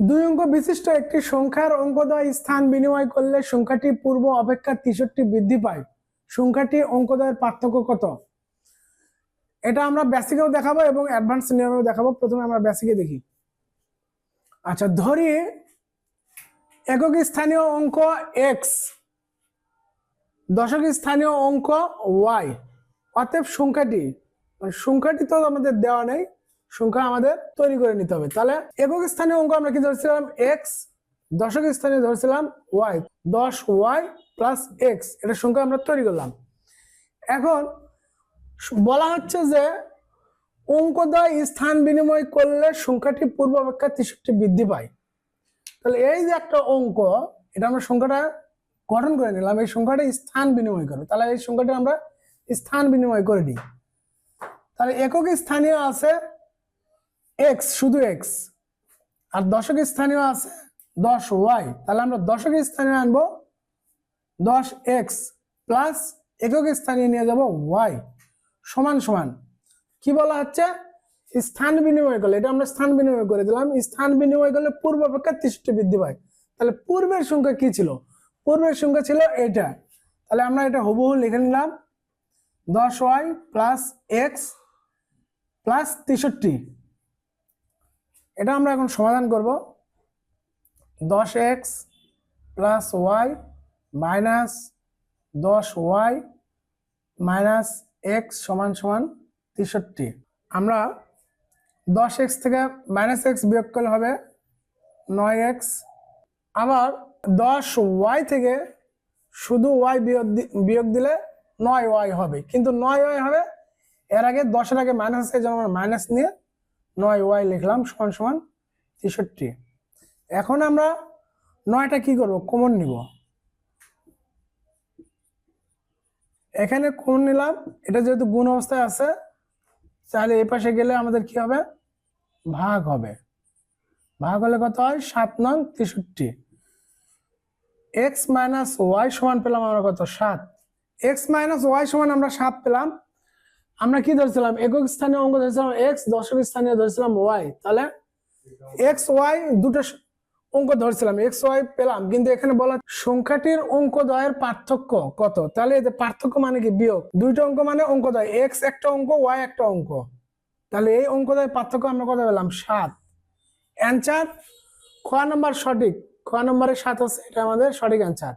দুই অঙ্ক বিশিষ্ট একটি সংখ্যার অঙ্কদয় স্থান বিনিময় করলে সংখ্যাটি পূর্ব অপেক্ষা তেষট্টি বৃদ্ধি পায়। সংখ্যাটি অঙ্কদয়ের পার্থক্য কত? এটা আমরা বেসিকেও দেখাবো এবং অ্যাডভান্স নিয়মেও দেখাবো। প্রথমে আমরা বেসিকে দেখি। আচ্ছা ধরি একক স্থানীয় অঙ্ক এক্স দশক স্থানীয় অঙ্ক ওয়াই অতএব সংখ্যাটি মানে সংখ্যাটি তো আমাদের দেওয়া নেই। সংখ্যা আমাদের তৈরি করে নিতে হবে। তাহলে একক স্থানীয় অঙ্ক আমরা কি ধরছিলাম? এক্স দশক স্থানীয় ধরছিলাম ওয়াই দশ ওয়াই প্লাস এক্স এটা সংখ্যা আমরা তৈরি করলাম। এখন বলা হচ্ছে যে অঙ্কদয় স্থান বিনিময় করলে সংখ্যাটি পূর্ব অপেক্ষা তেষট্টি বৃদ্ধি পায়। তাহলে এই যে একটা অঙ্ক, এটা আমরা সংখ্যাটা গঠন করে নিলাম, এই সংখ্যাটা স্থান বিনিময় করবে তাহলে এই সংখ্যাটা আমরা স্থান বিনিময় করে নিই। তাহলে একক স্থানীয় আছে এক্স শুধু এক্স আর দশক স্থানীয় আছে দশ ওয়াই তাহলে আমরা দশক স্থানীয় আনব দশ এক্স প্লাস একক স্থানীয় নিয়ে যাব ওয়াই সমান সমান। কি বলা হচ্ছে? স্থান বিনিময় করলে, এটা আমরা স্থান বিনিময় করে দিলাম। স্থান বিনিময় করলে পূর্ব অপেক্ষা তেষট্টি বৃদ্ধি পায়। তাহলে পূর্বের সংখ্যা কি ছিল? পূর্বের সংখ্যা ছিল এটা। তাহলে আমরা এটা হুবহু লিখে নিলাম। দশ ওয়াই প্লাস এক্স প্লাস তেষট্টি। এটা আমরা এখন সমাধান করব। দশ এক্স প্লাস ওয়াই মাইনাস দশ ওয়াই মাইনাস এক্স সমান সমান তেষট্টি। আমরা দশ এক্স থেকে মাইনাস এক্স বিয়োগ করলে হবে নয় এক্স। আবার দশ ওয়াই থেকে শুধু ওয়াই বিয়োগ বিয়োগ দিলে নয় ওয়াই হবে। কিন্তু নয় ওয়াই হবে, এর আগে দশের আগে মাইনাস আছে আমরা মাইনাস নিয়ে নয় ওয়াই লিখলাম, সমান সমান তেষট্টি। এখন আমরা নয়টা কি করব? কমন নিব। এখানে কোন নিলাম, এটা যেহেতু গুণ অবস্থায় আছে, তাহলে এই পাশে গেলে আমাদের কি হবে? ভাগ হবে। ভাগ হলে কত হয়? সাত নং তেষট্টি। এক্স মাইনাস ওয়াই সমান পেলাম আমরা কত? সাত। এক্স মাইনাস ওয়াই সমান আমরা সাত পেলাম। আমরা কি ধরছিলাম? একক স্থানীয় অঙ্ক ধরছিলাম এক্স দশক স্থানীয় ধরছিলাম ওয়াই তাহলে এক্স ওয়াই দুটো অঙ্ক ধরছিলাম। এক্স ওয়াই পেলাম। কিন্তু এখানে বলা সংখ্যাটির অঙ্কদয়ের পার্থক্য কত? তাহলে এতে পার্থক্য মানে কি? বিয়োগ। দুইটা অঙ্ক মানে অঙ্কদয় এক্স একটা অঙ্ক ওয়াই একটা অঙ্ক। তাহলে এই অঙ্কদয় পার্থক্য আমরা কত পেলাম? সাত। অ্যান্সার খ নম্বর সঠিক। খ নম্বরে সাত আছে এটা আমাদের সঠিক অ্যান্সার